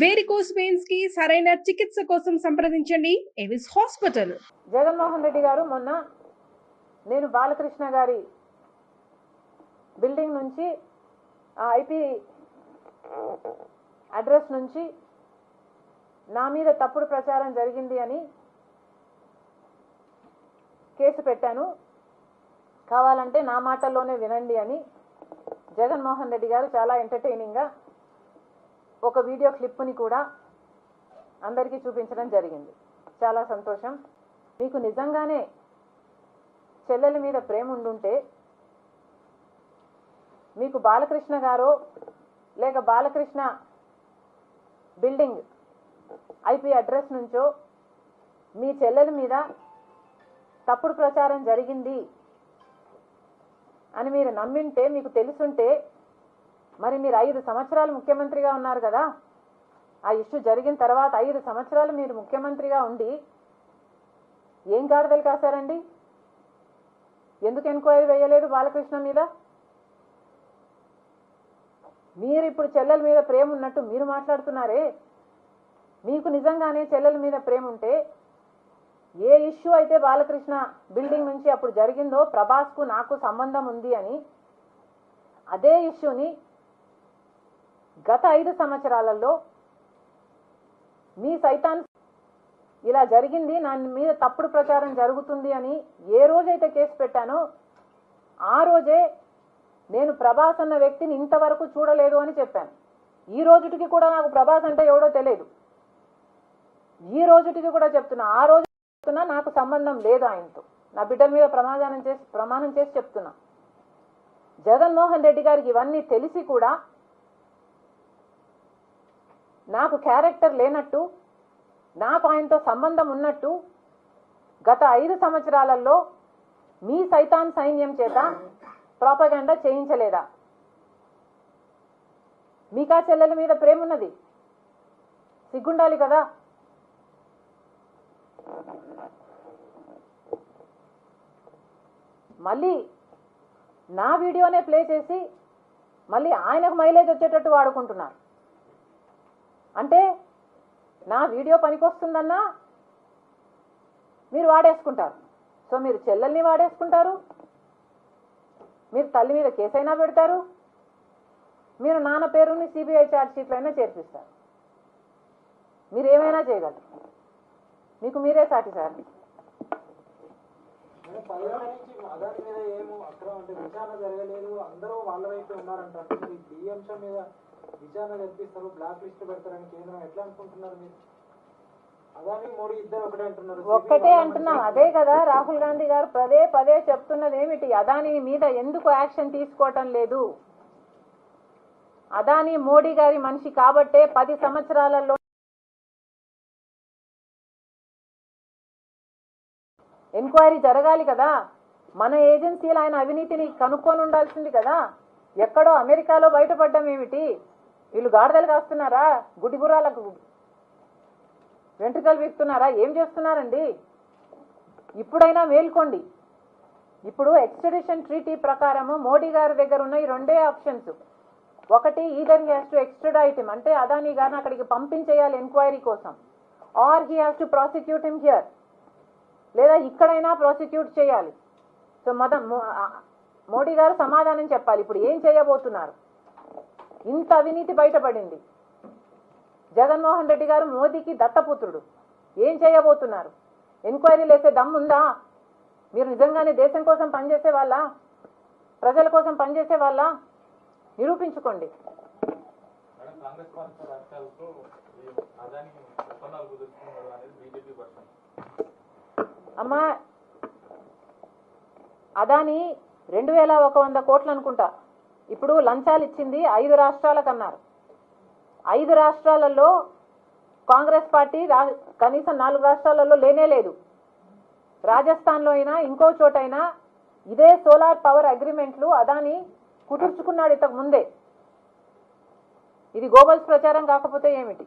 Varicose పెయిన్స్కి సరైన చికిత్స కోసం సంప్రదించండి. ఎవిస్ హాస్పిటల్ జగన్మోహన్ రెడ్డి గారు మొన్న నేను బాలకృష్ణ గారి బిల్డింగ్ నుంచి ఐపీ అడ్రస్ నుంచి నా మీద తప్పుడు ప్రచారం జరిగింది అని కేసు పెట్టాను. కావాలంటే నా మాటల్లోనే వినండి అని జగన్మోహన్ రెడ్డి గారు చాలా ఎంటర్టైనింగ్గా ఒక వీడియో క్లిప్ని కూడా అందరికీ చూపించడం జరిగింది. చాలా సంతోషం. మీకు నిజంగానే చెల్లెల మీద ప్రేమ ఉండుంటే మీకు బాలకృష్ణ గారో లేక బాలకృష్ణ బిల్డింగ్ ఐపీ అడ్రస్ నుంచో మీ చెల్లెల మీద తప్పుడు ప్రచారం జరిగింది అని మీరు నమ్మింటే మీకు తెలుసుంటే మరి మీరు ఐదు సంవత్సరాలు ముఖ్యమంత్రిగా ఉన్నారు కదా? ఆ ఇష్యూ జరిగిన తర్వాత ఐదు సంవత్సరాలు మీరు ముఖ్యమంత్రిగా ఉండి ఏం గాడిదలు కాశారండి? ఎందుకు ఎంక్వైరీ వేయలేదు బాలకృష్ణ మీద? మీరు ఇప్పుడు చెల్లెల మీద ప్రేమ ఉన్నట్టు మీరు మాట్లాడుతున్నారే? మీకు నిజంగానే చెల్లెల మీద ప్రేమ ఉంటే ఏ ఇష్యూ అయితే బాలకృష్ణ బిల్డింగ్ నుంచి అప్పుడు జరిగిందో ప్రభాస్కు నాకు సంబంధం ఉంది అని అదే ఇష్యూని గత ఐదు సంవత్సరాలలో మీ సైతాన్ ఇలా జరిగింది నా మీద తప్పుడు ప్రచారం జరుగుతుంది అని ఏ రోజైతే కేసు పెట్టానో ఆ రోజే నేను ప్రభాస్ అన్న వ్యక్తిని ఇంతవరకు చూడలేదు అని చెప్పాను. ఈ రోజుటికి కూడా నాకు ప్రభాస్ అంటే ఎవడో తెలియదు. ఈ రోజుటికి కూడా చెప్తున్నా ఆ రోజు చెప్తున్నా నాకు సంబంధం లేదు ఆయనతో. నా బిడ్డల మీద ప్రమాదానం చేసి ప్రమాణం చేసి చెప్తున్నా. జగన్మోహన్ రెడ్డి గారికి ఇవన్నీ తెలిసి కూడా నాకు క్యారెక్టర్ లేనట్టు నాకు ఆయనతో సంబంధం ఉన్నట్టు గత ఐదు సంవత్సరాలలో మీ సైతాన్ సైన్యం చేత ప్రాపగండా చేయించలేదా? మీకా చెల్లెల మీద ప్రేమ ఉన్నది? సిగ్గుండాలి కదా? మళ్ళీ నా వీడియోనే ప్లే చేసి మళ్ళీ ఆయనకు మైలేజ్ వచ్చేటట్టు వాడుకుంటున్నారు. అంటే నా వీడియో పనికొస్తుందన్నా మీరు వాడేసుకుంటారు. సో మీరు చెల్లెల్ని వాడేసుకుంటారు. మీరు తల్లి మీద కేసైనా పెడతారు. మీరు నాన్న పేరుని సిబిఐ ఛార్జ్ షీట్లో అయినా చేర్పిస్తారు. మీరు ఏమైనా చేయగలరు. మీకు మీరే సాటి సార్. మీద ఏమో అక్రమం అంటే విచారణ జరగలేదు. అందరూ వాళ్ళ వైపు ఉన్నారంటారు ఈ అంశం మీద విచారణ జరిపిస్తారు బ్లాక్ లిస్ట్ పెడతారని కేంద్రం ఎట్లా అనుకుంటున్నారు మీరు? అదాని మోడీ ఇద్దరు ఒకటే అంటున్నారు. ఒక్కటే అంటున్నాం. అదే కదా రాహుల్ గాంధీ గారు పదే పదే చెప్తున్నది ఏమిటి? అదాని మీద ఎందుకు యాక్షన్ తీసుకోవటం లేదు? అదాని మోడీ గారి మనిషి కాబట్టే పది సంవత్సరాలలో ఎంక్వైరీ జరగాలి కదా? మన ఏజెన్సీలు ఆయన అవినీతిని కనుక్కొని ఉండాల్సింది కదా? ఎక్కడో అమెరికాలో బయటపడ్డం ఏమిటి? వీళ్ళు గాడిదలు కాస్తున్నారా? గుడిగురాలకు వెంట్రుకలు వీక్తున్నారా ఏం చేస్తున్నారండి? ఇప్పుడైనా మేల్కోండి. ఇప్పుడు ఎక్స్ట్రడిషన్ ట్రీటీ ప్రకారము మోడీ గారి దగ్గర ఉన్న ఈ రెండే ఆప్షన్స్. ఒకటి either has to extradite him అంటే అదానీ గారిని అక్కడికి పంపించేయాలి ఎంక్వైరీ కోసం. Or he has to prosecute him here. లేదా ఇక్కడైనా ప్రాసిక్యూట్ చేయాలి. సో మద మోడీ గారు సమాధానం చెప్పాలి. ఇప్పుడు ఏం చేయబోతున్నారు? ఇంత అవినీతి బయటపడింది. జగన్మోహన్ రెడ్డి గారు మోదీకి దత్తపుత్రుడు. ఏం చేయబోతున్నారు? ఎంక్వైరీలు వేసే దమ్ముందా? మీరు నిజంగానే దేశం కోసం పనిచేసే వాళ్ళ? ప్రజల కోసం పనిచేసే వాళ్ళ? నిరూపించుకోండి. అమ్మా అదాని రెండు వేల ఒక వంద కోట్లు అనుకుంటా. ఇప్పుడు లంచాలు ఇచ్చింది ఐదు రాష్ట్రాలకు అన్నారు ఐదు రాష్ట్రాలలో కాంగ్రెస్ పార్టీ రా కనీసం నాలుగు రాష్ట్రాలలో లేనే లేదు. రాజస్థాన్లో అయినా ఇంకో చోటైనా ఇదే సోలార్ పవర్ అగ్రిమెంట్లు అదాని కుదుర్చుకున్నాడు ఇంతకు ముందే. ఇది గోబల్స్ ప్రచారం కాకపోతే ఏమిటి?